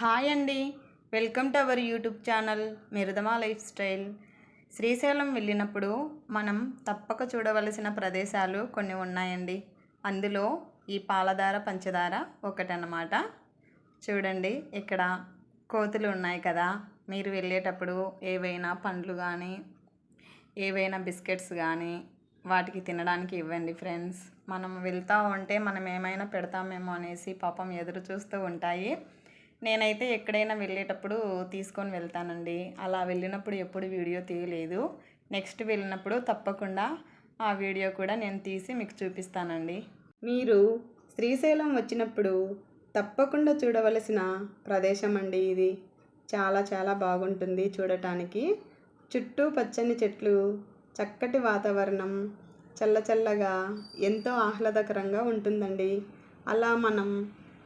Hi అండి. Welcome to our YouTube channel మిరదమా life style. Srisailam వెళ్ళినప్పుడు మనం తప్పక చూడవలసిన ప్రదేశాలు కొన్ని ఉన్నాయండి. అందులో ఈ పాలధార పంచదార ఒకటన్నమాట. చూడండి ఇక్కడ కోతులు ఉన్నాయి కదా. మీరు వెళ్ళేటప్పుడు ఏవైనా పండ్లు కానీ ఏవైనా బిస్కెట్స్ కానీ వాటికి తినడానికి ఇవ్వండి ఫ్రెండ్స్. మనం వెళ్తూ ఉంటే మనం ఏమైనా పెడతామేమో అనేసి పాపం ఎదురు చూస్తూ ఉంటాయి. నేనైతే ఎక్కడైనా వెళ్ళేటప్పుడు తీసుకొని వెళ్తానండి. అలా వెళ్ళినప్పుడు ఎప్పుడు వీడియో తీయలేదు. నెక్స్ట్ వెళ్ళినప్పుడు తప్పకుండా ఆ వీడియో కూడా నేను తీసి మీకు చూపిస్తానండి. మీరు శ్రీశైలం వచ్చినప్పుడు తప్పకుండా చూడవలసిన ప్రదేశం అండి ఇది. చాలా చాలా బాగుంటుంది చూడటానికి. చుట్టూ పచ్చని చెట్లు చక్కటి వాతావరణం చల్ల చల్లగా ఎంతో ఆహ్లాదకరంగా ఉంటుందండి. అలా మనం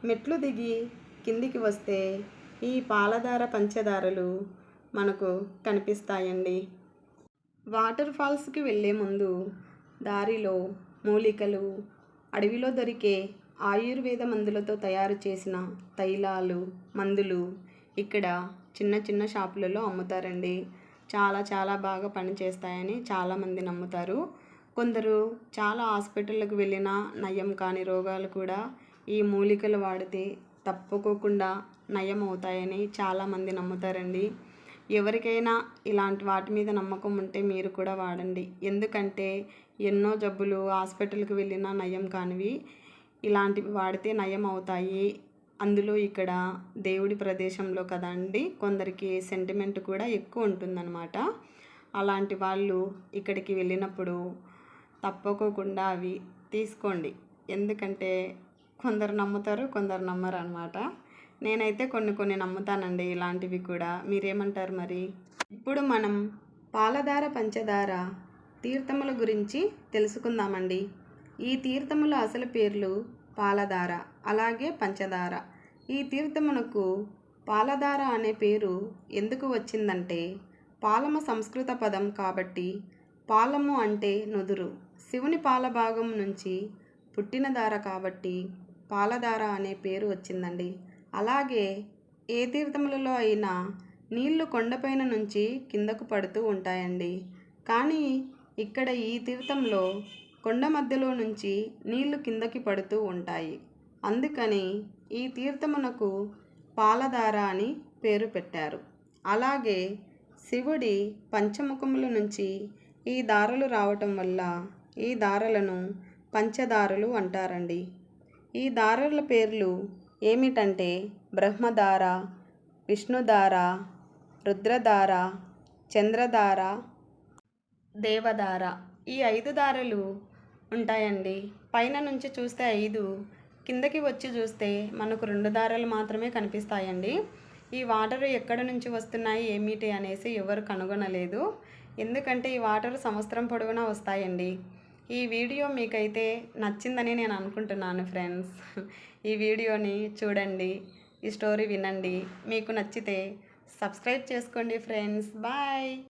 మెట్లు దిగి కిందికి వస్తే ఈ పాలధార పంచదారలు మనకు కనిపిస్తాయండి. వాటర్ ఫాల్స్కి వెళ్ళే ముందు దారిలో మూలికలు అడవిలో దొరికే ఆయుర్వేద మందులతో తయారు చేసిన తైలాలు మందులు ఇక్కడ చిన్న చిన్న షాపులలో అమ్ముతారండి. చాలా చాలా బాగా పనిచేస్తాయని చాలామంది నమ్ముతారు. కొందరు చాలా హాస్పిటళ్ళకు వెళ్ళినా నయం కాని రోగాలు కూడా ఈ మూలికలు వాడితే తప్పుకోకుండా నయం అవుతాయని చాలామంది నమ్ముతారండి. ఎవరికైనా ఇలాంటి వాటి మీద నమ్మకం ఉంటే మీరు కూడా వాడండి. ఎందుకంటే ఎన్నో జబ్బులు హాస్పిటల్కి వెళ్ళినా నయం కానివి ఇలాంటివి వాడితే నయం అవుతాయి అందులో ఇక్కడ దేవుడి ప్రదేశంలో కదండి కొందరికి సెంటిమెంట్ కూడా ఎక్కువ ఉంటుందన్నమాట. అలాంటి వాళ్ళు ఇక్కడికి వెళ్ళినప్పుడు తప్పకోకుండా అవి తీసుకోండి. ఎందుకంటే కొందరు నమ్ముతారు కొందరు నమ్మరు అనమాట నేనైతే కొన్ని కొన్ని నమ్ముతానండి ఇలాంటివి కూడా. మీరేమంటారు మరి? ఇప్పుడు మనం పాలధార పంచదార తీర్థముల గురించి తెలుసుకుందామండి. ఈ తీర్థముల అసలు పేర్లు పాలధార అలాగే పంచదార ఈ తీర్థమునకు పాలధార అనే పేరు ఎందుకు వచ్చిందంటే పాలమ సంస్కృత పదం కాబట్టి పాలము అంటే నుదురు. శివుని పాల భాగం నుంచి పుట్టిన దార కాబట్టి పాలధార అనే పేరు వచ్చిందండి. అలాగే ఏ తీర్థములలో అయినా నీళ్ళు కొండపైన నుంచి కిందకు పడుతూ ఉంటాయండి. కానీ ఇక్కడ ఈ తీర్థంలో కొండ మధ్యలో నుంచి నీళ్ళు కిందకి పడుతూ ఉంటాయి. అందుకని ఈ తీర్థమునకు పాలధార అని పేరు పెట్టారు. అలాగే శివుడి పంచముఖముల నుంచి ఈ దారలు రావటం వల్ల ఈ దారలను పంచదారలు అంటారండి. ఈ దారల పేర్లు ఏమిటంటే బ్రహ్మధార విష్ణుధార రుద్రధార చంద్రధార దేవధార ఈ ఐదు దారలు ఉంటాయండి. పైన నుంచి చూస్తే ఐదు కిందకి వచ్చి చూస్తే మనకు రెండు దారాలు మాత్రమే కనిపిస్తాయండి. ఈ వాటర్ ఎక్కడ నుంచి వస్తున్నాయి ఏమిటి అనేసి ఎవరు కనుగొనలేదు. ఎందుకంటే ఈ వాటర్ సంవత్సరం పొడవునా వస్తాయండి. ఈ వీడియో మీకైతే నచ్చిందని నేను అనుకుంటున్నాను ఫ్రెండ్స్. ఈ వీడియోని చూడండి ఈ స్టోరీ వినండి. మీకు నచ్చితే సబ్స్క్రైబ్ చేసుకోండి ఫ్రెండ్స్. బాయ్.